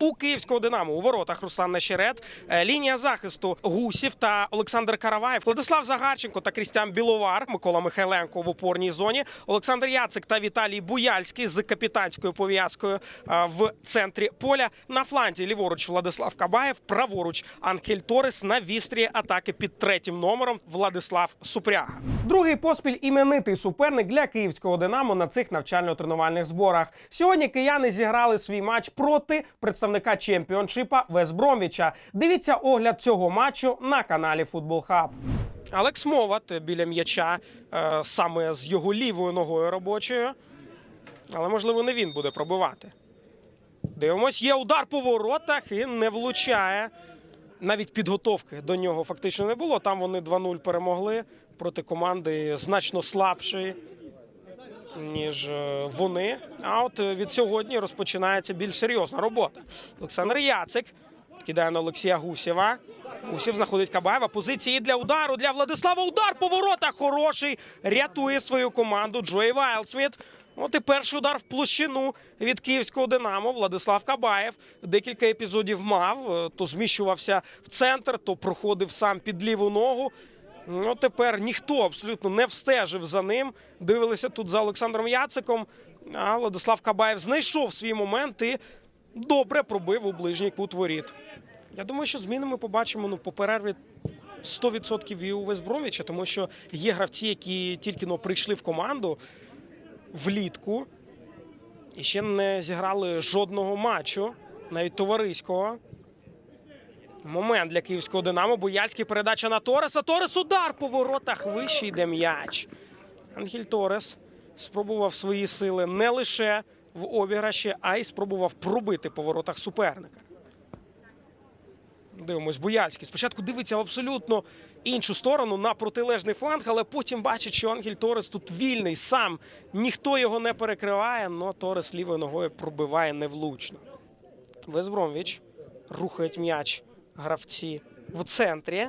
у київського динамо у воротах Руслан Нещерет. Е, Лінія захисту Гусів та Олександр Караваєв, Владислав Загарченко та Крістян Біловар, Микола Михайленко в опорній зоні, Олександр Яцик та Віталій Буяльський з капітанською пов'язкою е, в центрі поля. На фланзі ліворуч Владислав Кабаєв, праворуч Анхель Торес на вістрі атаки під третім номером Владислав Супряга. Другий поспіль іменитий суперник для київського Динамо на цих навчально-тренувальних зборах. Сьогодні кияни зіграли свій матч проти представника чемпіоншипа Вес Бромвіча. Дивіться огляд цього матчу на каналі Футбол Хаб. Алекс Моват біля м'яча е, саме з його лівою ногою робочою. Але можливо не він буде пробивати. Дивимось, є удар по воротах і не влучає. Навіть підготовки до нього фактично не було. Там вони 2-0 перемогли проти команди значно слабшої, ніж е, вони. А от е, від сьогодні розпочинається більш серйозна робота. Олександр Яцик кидає на Олексія Гусєва. Гусєв знаходить Кабаєва. Позиції для удару для Владислава. Удар по воротах хороший. Рятує свою команду Джої Вайлдсміт. От і перший удар в площину від київського Динамо. Владислав Кабаєв декілька епізодів мав. е, То зміщувався в центр, то проходив сам під ліву ногу. Ну тепер ніхто абсолютно не встежив за ним. Дивилися тут за Олександром Яциком. А Владислав Кабаєв знайшов свій момент і добре пробив у ближній кут воріт. Я думаю, що зміни ми побачимо ну, по перерві 100% і у Весбромвіча, тому що є гравці, які тільки но прийшли в команду влітку і ще не зіграли жодного матчу, навіть товариського. Момент для київського Динамо. Бояльський передача на Тореса. Торес удар по воротах. Вище йде м'яч. Ангель Торес спробував свої сили не лише в обіграші, а й спробував пробити по воротах суперника. Дивимось, Бояльський. Спочатку дивиться в абсолютно іншу сторону на протилежний фланг, але потім бачить, що Ангель Торес тут вільний сам. Ніхто його не перекриває, але Торес лівою ногою пробиває невлучно. Везбромвіч рухають м'яч гравці в центрі.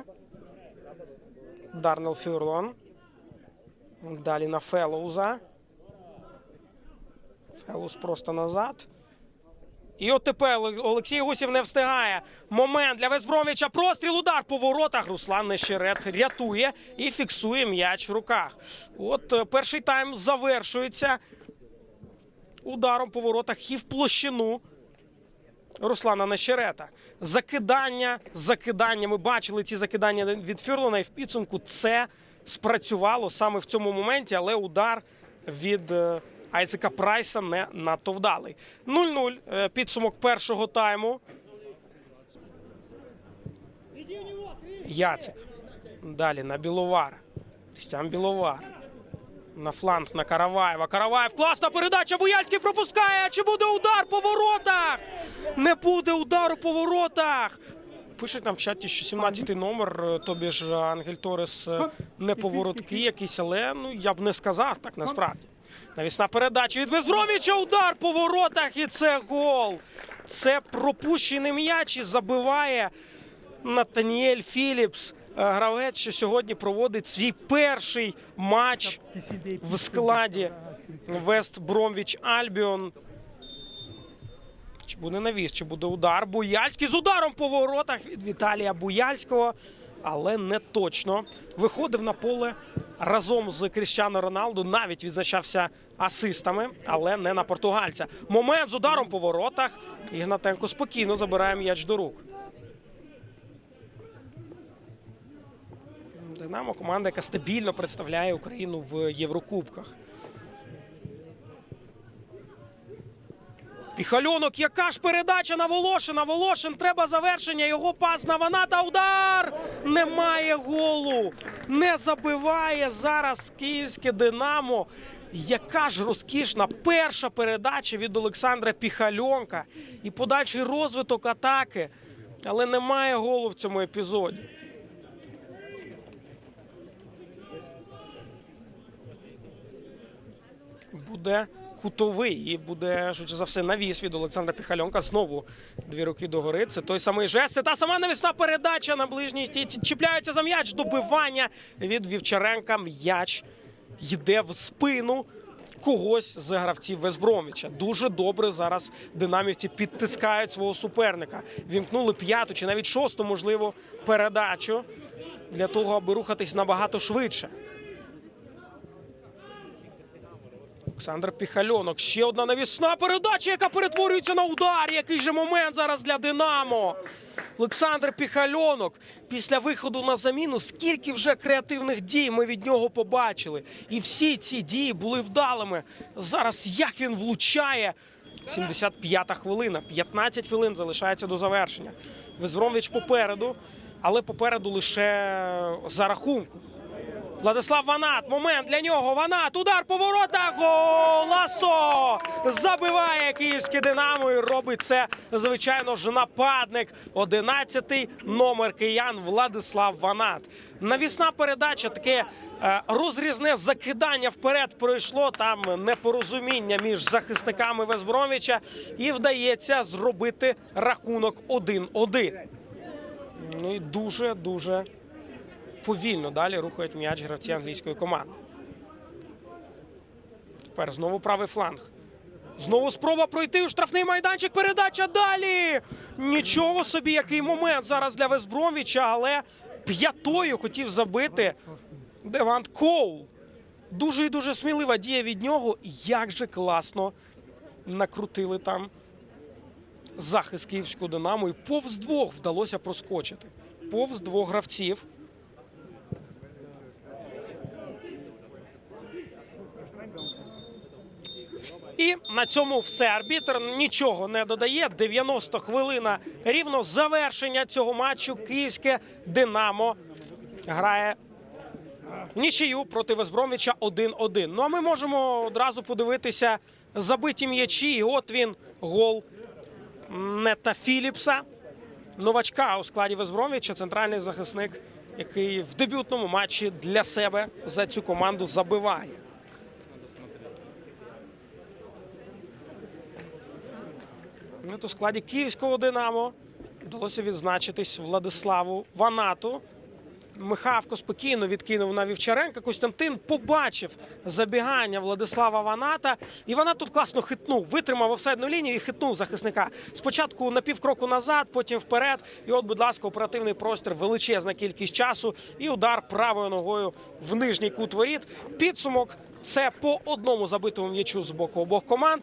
Дарнел Фюрлон. Далі на Фелоуза. Фелоуз просто назад. І от тепер Олексій Гусів не встигає. Момент для Весбромвіча. Простріл удар по воротах. Руслан Нещерет рятує і фіксує м'яч в руках. От е, перший тайм завершується ударом по воротах і в площину. Руслана Нещерета. Закидання, закидання. Ми бачили ці закидання від Фюрлана, і в підсумку це спрацювало саме в цьому моменті, але удар від е, Айзека Прайса не надто вдалий. 0-0. е, Підсумок першого тайму. Яцик. Далі на Біловар. Крістян Біловар. На фланг на Караваєва. Караваєв. Класна передача. Буяльський пропускає. Чи буде удар по воротах? Не буде удару по воротах. Пишуть нам в чаті, що 17-й номер, е, тобі ж Ангель Торес е, не поворотки якісь, але ну я б не сказав так насправді. Навісна передача від Везбровіча. Удар по воротах. І це гол. Це пропущений м'яч і забиває Натаніель Філіпс. Е, Гравець, що сьогодні проводить свій перший матч в складі Вест Бромвіч Альбіон. Чи буде навіс, чи буде удар? Буяльський з ударом по воротах від Віталія Буяльського, але не точно. Виходив на поле разом з Кріщано Роналду, навіть відзначався асистами, але не на португальця. Момент з ударом по воротах. Ігнатенко спокійно забирає м'яч до рук. Динамо команда, яка стабільно представляє Україну в Єврокубках. Піхальонок, яка ж передача на Волошина. Волошин треба завершення. Його пас на Ваната. Удар! Немає голу. Не забиває зараз київське Динамо. Яка ж розкішна перша передача від Олександра Піхальонка і подальший розвиток атаки. Але немає голу в цьому епізоді. Буде кутовий і буде швидше за все навіс від Олександра Піхальонка. Знову дві руки догори. Це той самий жест. Це та сама навісна передача на ближній стійці. Чіпляються за м'яч. Добивання від Вівчаренка. М'яч йде в спину когось з гравців Весбромвіча. Дуже добре зараз динамівці підтискають свого суперника. Вімкнули п'яту чи навіть шосту, можливо, передачу для того, аби рухатись набагато швидше. Олександр Піхальонок. Ще одна навісна передача, яка перетворюється на удар. Який же момент зараз для Динамо. Олександр Піхальонок після виходу на заміну. Скільки вже креативних дій ми від нього побачили. І всі ці дії були вдалими. Зараз як він влучає. 75-та хвилина. 15 хвилин залишається до завершення. Везромвіч попереду, але попереду лише за рахунку. Владислав Ванат. Момент для нього. Ванат. Удар по воротах. Гол! Забиває київське Динамо і робить це, звичайно ж, нападник. 11-й номер киян Владислав Ванат. Навісна передача таке е, розрізне закидання вперед пройшло. Там непорозуміння між захисниками Везбромвіча. І вдається зробити рахунок 1-1. Ну і дуже дуже повільно далі рухають м'яч гравці англійської команди. Тепер знову правий фланг. Знову спроба пройти у штрафний майданчик. Передача далі. Нічого собі, який момент зараз для Вестбромвіча, але п'ятою хотів забити Девант Коул. Дуже і дуже смілива дія від нього. Як же класно накрутили там захист київського Динамо. І повз двох вдалося проскочити. Повз двох гравців. І на цьому все. Арбітр нічого не додає. 90 хвилина рівно завершення цього матчу. Київське Динамо грає нічию проти Весбромвіча 1-1. Ну а ми можемо одразу подивитися забиті м'ячі. І от він гол Нета Філіпса. Новачка у складі Весбромвіча, центральний захисник, який в дебютному матчі для себе за цю команду забиває. То в складі київського Динамо вдалося відзначитись Владиславу Ванату. Михавко спокійно відкинув на Вівчаренка. Костянтин побачив забігання Владислава Ваната. І Ванат тут класно хитнув, витримав офсайдну лінію і хитнув захисника. Спочатку на півкроку назад, потім вперед. І от, будь ласка, оперативний простір, величезна кількість часу і удар правою ногою в нижній кут воріт. Підсумок це по одному забитому м'ячу з боку обох команд.